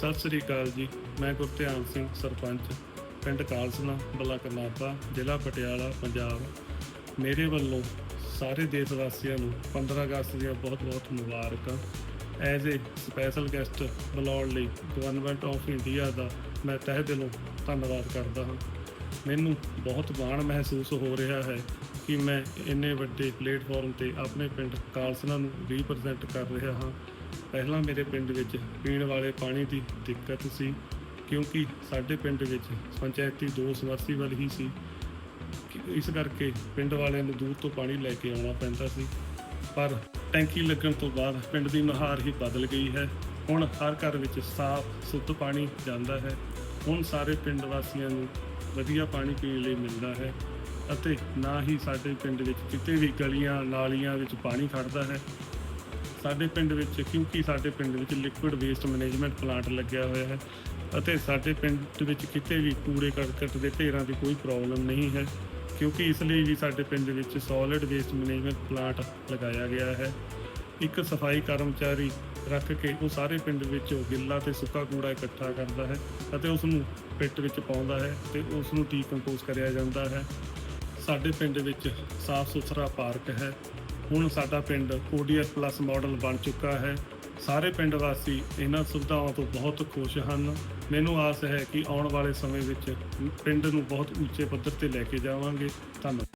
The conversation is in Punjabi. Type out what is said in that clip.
ਸਤਿ ਸ੍ਰੀ ਅਕਾਲ ਜੀ। ਮੈਂ ਗੁਰਧਿਆਨ ਸਿੰਘ, ਸਰਪੰਚ, ਪਿੰਡ ਕਾਲਸਨਾ ਬਲਾਕ ਨਾਪਾ ਜ਼ਿਲ੍ਹਾ ਪਟਿਆਲਾ, ਪੰਜਾਬ। ਮੇਰੇ ਵੱਲੋਂ ਸਾਰੇ ਦੇਸ਼ ਵਾਸੀਆਂ ਨੂੰ 15 ਅਗਸਤ ਦੀਆਂ ਬਹੁਤ-ਬਹੁਤ ਮੁਬਾਰਕਾਂ। ਐਜ਼ ਏ ਸਪੈਸ਼ਲ ਗੈਸਟ ਬੁਲਾਉਣ ਲਈ ਗਵਰਨਮੈਂਟ ਆਫ ਇੰਡੀਆ ਦਾ ਮੈਂ ਤਹਿ ਦਿਲੋਂ ਧੰਨਵਾਦ ਕਰਦਾ ਹਾਂ। ਮੈਨੂੰ ਬਹੁਤ ਮਾਣ ਮਹਿਸੂਸ ਹੋ ਰਿਹਾ ਹੈ ਕਿ ਮੈਂ ਇੰਨੇ ਵੱਡੇ ਪਲੇਟਫਾਰਮ ਤੇ ਆਪਣੇ ਪਿੰਡ ਕਾਲਸਨਾ ਨੂੰ ਰਿਪਰੈਜ਼ੈਂਟ ਕਰ ਰਿਹਾ ਹਾਂ। ਪਹਿਲਾਂ ਮੇਰੇ ਪਿੰਡ ਵਿੱਚ ਪੀਣ ਵਾਲੇ ਪਾਣੀ ਦੀ ਦਿੱਕਤ ਸੀ, ਕਿਉਂਕਿ ਸਾਡੇ ਪਿੰਡ ਵਿੱਚ ਪੰਚਾਇਤੀ ਦੋ ਸਮਰਸੀਬਲ ਹੀ ਸੀ। ਇਸ ਕਰਕੇ ਪਿੰਡ ਵਾਲਿਆਂ ਨੂੰ ਦੂਰ ਤੋਂ ਪਾਣੀ ਲੈ ਕੇ ਆਉਣਾ ਪੈਂਦਾ ਸੀ। ਪਰ ਟੈਂਕੀ ਲੱਗਣ ਤੋਂ ਬਾਅਦ ਪਿੰਡ ਦੀ ਨੁਹਾਰ ਹੀ ਬਦਲ ਗਈ ਹੈ। ਹੁਣ ਹਰ ਘਰ ਵਿੱਚ ਸਾਫ਼, ਸੁੱਧ ਪਾਣੀ ਜਾਂਦਾ ਹੈ। ਹੁਣ ਸਾਰੇ ਪਿੰਡ ਵਾਸੀਆਂ ਨੂੰ ਵਧੀਆ ਪਾਣੀ ਪੀਣ ਲਈ ਮਿਲਦਾ ਹੈ ਅਤੇ ਨਾ ਹੀ ਸਾਡੇ ਪਿੰਡ ਵਿੱਚ ਕਿਤੇ ਵੀ ਗਲੀਆਂ, ਨਾਲੀਆਂ ਵਿੱਚ ਪਾਣੀ ਖੜਦਾ ਹੈ। ਸਾਡੇ ਪਿੰਡ ਵਿੱਚ, ਕਿਉਂਕਿ ਸਾਡੇ ਪਿੰਡ ਵਿੱਚ ਲਿਕੁਇਡ ਵੇਸਟ ਮੈਨੇਜਮੈਂਟ ਪਲਾਂਟ ਲੱਗਿਆ ਹੋਇਆ ਹੈ ਅਤੇ ਸਾਡੇ ਪਿੰਡ ਵਿੱਚ ਕਿਤੇ ਵੀ ਕੂੜੇ ਕਰਕਟ ਦੇ ਢੇਰਾਂ ਦੀ ਕੋਈ ਪ੍ਰੋਬਲਮ ਨਹੀਂ ਹੈ, ਕਿਉਂਕਿ ਇਸ ਲਈ ਵੀ ਸਾਡੇ ਪਿੰਡ ਵਿੱਚ ਸੋਲਿਡ ਵੇਸਟ ਮੈਨੇਜਮੈਂਟ ਪਲਾਂਟ ਲਗਾਇਆ ਗਿਆ ਹੈ। ਇੱਕ ਸਫ਼ਾਈ ਕਰਮਚਾਰੀ ਰੱਖ ਕੇ ਉਹ ਸਾਰੇ ਪਿੰਡ ਵਿੱਚ ਗਿੱਲਾ ਤੇ ਸੁੱਕਾ ਕੂੜਾ ਇਕੱਠਾ ਕਰਦਾ ਹੈ ਅਤੇ ਉਸ ਨੂੰ ਪਿੱਟ ਵਿੱਚ ਪਾਉਂਦਾ ਹੈ ਤੇ ਉਸ ਨੂੰ ਡੀਕੰਪੋਜ਼ ਕਰਿਆ ਜਾਂਦਾ ਹੈ। ਸਾਡੇ ਪਿੰਡ ਵਿੱਚ ਸਾਫ਼ ਸੁਥਰਾ ਪਾਰਕ ਹੈ ਹੁਣ ਸਾਡਾ ਪਿੰਡ ODS ਪਲੱਸ ਮਾਡਲ ਬਣ ਚੁੱਕਾ ਹੈ। ਸਾਰੇ ਪਿੰਡ ਵਾਸੀ ਇਹਨਾਂ ਸੁਵਿਧਾਵਾਂ ਤੋਂ ਬਹੁਤ ਖੁਸ਼ ਹਨ। ਮੈਨੂੰ ਆਸ ਹੈ ਕਿ ਆਉਣ ਵਾਲੇ ਸਮੇਂ ਵਿੱਚ ਪਿੰਡ ਨੂੰ ਬਹੁਤ ਉੱਚੇ ਪੱਧਰ ਤੇ ਲੈ ਕੇ ਜਾਵਾਂਗੇ। ਧੰਨਵਾਦ।